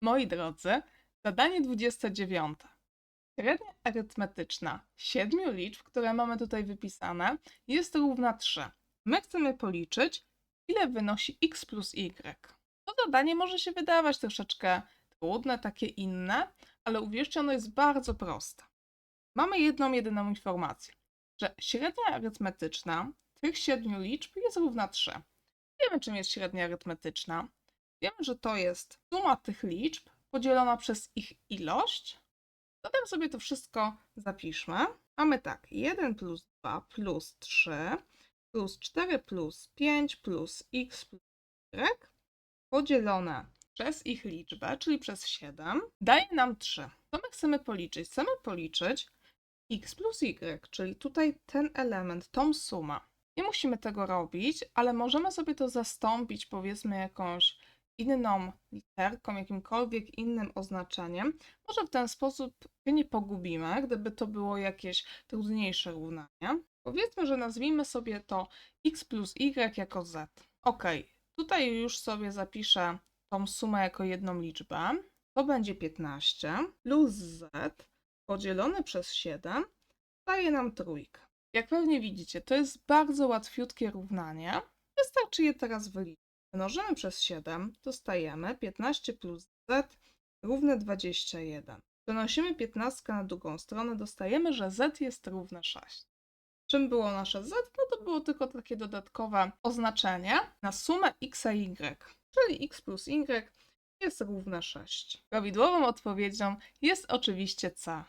Moi drodzy, zadanie 29. Średnia arytmetyczna siedmiu liczb, które mamy tutaj wypisane, jest równa 3. My chcemy policzyć, ile wynosi x plus y. To zadanie może się wydawać troszeczkę trudne, takie inne, ale uwierzcie, ono jest bardzo proste. Mamy jedną, jedyną informację, że średnia arytmetyczna tych siedmiu liczb jest równa 3. Wiemy, czym jest średnia arytmetyczna. Wiemy, że to jest suma tych liczb podzielona przez ich ilość. Zatem sobie to wszystko zapiszmy. Mamy tak, 1 plus 2 plus 3 plus 4 plus 5 plus x plus y podzielone przez ich liczbę, czyli przez 7, daje nam 3. Co my chcemy policzyć? Chcemy policzyć x plus y, czyli tutaj ten element, tą sumę. Nie musimy tego robić, ale możemy sobie to zastąpić powiedzmy jakąś inną literką, jakimkolwiek innym oznaczeniem. Może w ten sposób się nie pogubimy, gdyby to było jakieś trudniejsze równanie. Powiedzmy, że nazwijmy sobie to x plus y jako z. Ok, tutaj już sobie zapiszę tą sumę jako jedną liczbę. To będzie 15 plus z podzielone przez 7 daje nam trójkę. Jak pewnie widzicie, to jest bardzo łatwiutkie równanie. Wystarczy je teraz wyliczyć. Mnożymy przez 7, dostajemy 15 plus z równe 21. Przenosimy 15 na drugą stronę, dostajemy, że z jest równe 6. Czym było nasze z? No to było tylko takie dodatkowe oznaczenie na sumę x a y, czyli x plus y jest równe 6. Prawidłową odpowiedzią jest oczywiście C.